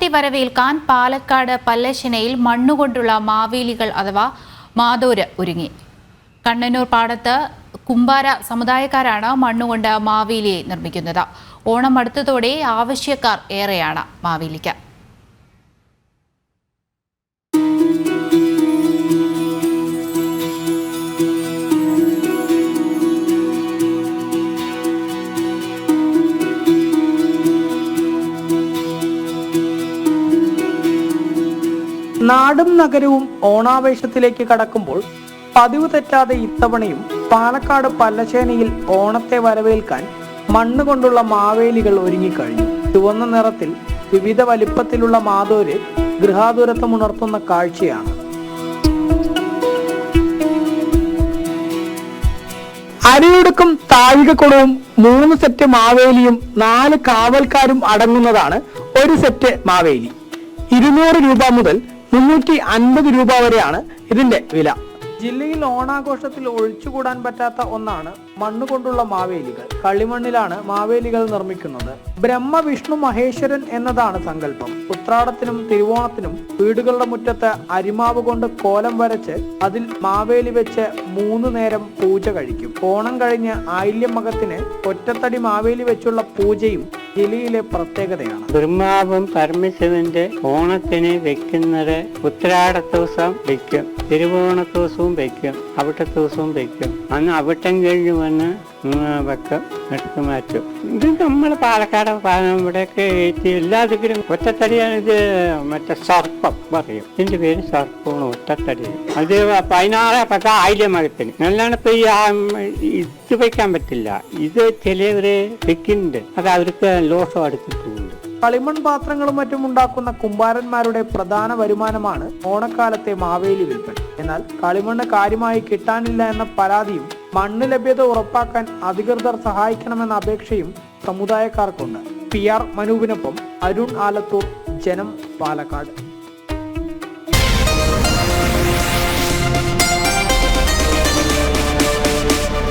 ഓണത്തെ വരവേൽക്കാൻ പാലക്കാട് പല്ലശ്ശനയിൽ മണ്ണുകൊണ്ടുള്ള മാവേലികൾ അഥവാ മാതോര് ഒരുങ്ങി. കണ്ണന്നൂർ പാടത്ത് കുമ്പാര സമുദായക്കാരാണ് മണ്ണുകൊണ്ട് മാവേലിയെ നിർമ്മിക്കുന്നത്. ഓണം അടുത്തതോടെ ആവശ്യക്കാർ ഏറെയാണ് മാവേലിക്ക്. നാടും നഗരവും ഓണാവേശത്തിലേക്ക് കടക്കുമ്പോൾ പതിവ് തെറ്റാതെ ഇത്തവണയും പാലക്കാട് പല്ലശ്ശേനയിൽ ഓണത്തെ വരവേൽക്കാൻ മണ്ണ് കൊണ്ടുള്ള മാവേലികൾ ഒരുങ്ങിക്കഴിഞ്ഞു. ചുവന്ന നിറത്തിൽ വിവിധ വലിപ്പത്തിലുള്ള മാതോര് ഗൃഹാതുരത്വമുണർത്തുന്ന കാഴ്ചയാണ്. അരയൊടുക്കും താഴികക്കുളവും മൂന്ന് സെറ്റ് മാവേലിയും നാല് കാവൽക്കാരും അടങ്ങുന്നതാണ് ഒരു സെറ്റ് മാവേലി. ഇരുന്നൂറ് രൂപ മുതൽ മുന്നൂറ്റി അൻപത് രൂപ വരെയാണ് ഇതിന്റെ വില. ജില്ലയിൽ ഓണാഘോഷത്തിൽ ഒഴിച്ചുകൂടാൻ പറ്റാത്ത ഒന്നാണ് മണ്ണ് കൊണ്ടുള്ള മാവേലികൾ. കളിമണ്ണിലാണ് മാവേലികൾ നിർമ്മിക്കുന്നത്. ബ്രഹ്മ വിഷ്ണു മഹേശ്വരൻ എന്നതാണ് സങ്കല്പം. ഉത്രാടത്തിനും തിരുവോണത്തിനും വീടുകളുടെ മുറ്റത്ത് അരിമാവ് കൊണ്ട് കോലം വരച്ച് അതിൽ മാവേലി വെച്ച് മൂന്ന് നേരം പൂജ കഴിക്കും. ഓണം കഴിഞ്ഞ് ആയില്യമകത്തിന് ഒറ്റത്തടി മാവേലി വെച്ചുള്ള പൂജയും ജില്ലയിലെ പ്രത്യേകതയാണ്. ബ്രഹ്മാവും പരമശിവന്റെ ഓണത്തിന് വെക്കുന്നത് ഉത്രാട ദിവസം വെക്കും തിരുവോണ ദിവസവും വെക്കും അവിട്ട ദിവസവും വെക്കും. അന്ന് അവിട്ടം കഴിഞ്ഞ് വന്ന് വെക്കും എടുത്ത് മാറ്റും. ഇത് നമ്മൾ പാലക്കാട് ഇവിടെയൊക്കെ എല്ലാത്തിലും ഒറ്റത്തടിയാണ് ഇത് മറ്റേ സർപ്പം പറയും. ഇതിന്റെ പേര് സർപ്പമാണ് ഒറ്റത്തടി. അത് പതിനാറ് പത്ത് ആയില്യ മരത്തിന്. അല്ലാണ്ട് ഇപ്പൊ ഈ ഇത് വയ്ക്കാൻ പറ്റില്ല. ഇത് ചിലവര് വെക്കുന്നുണ്ട്. അത് അവർക്ക് ലോസം അടുത്തിട്ടുണ്ട് കളിമൺ പാത്രങ്ങളും മറ്റും ഉണ്ടാക്കുന്ന കുമ്പാരന്മാരുടെ പ്രധാന വരുമാനമാണ് ഓണക്കാലത്തെ മാവേലി വിൽപ്പന. എന്നാൽ കളിമണ്ണ് കാര്യമായി കിട്ടാനില്ല എന്ന പരാതിയും മണ്ണ് ലഭ്യത ഉറപ്പാക്കാൻ അധികൃതർ സഹായിക്കണമെന്ന അപേക്ഷയും സമുദായക്കാർക്കുണ്ട്. പി ആർ മനൂപിനൊപ്പം അരുൺ ആലത്തൂർ ജനം പാലക്കാട്.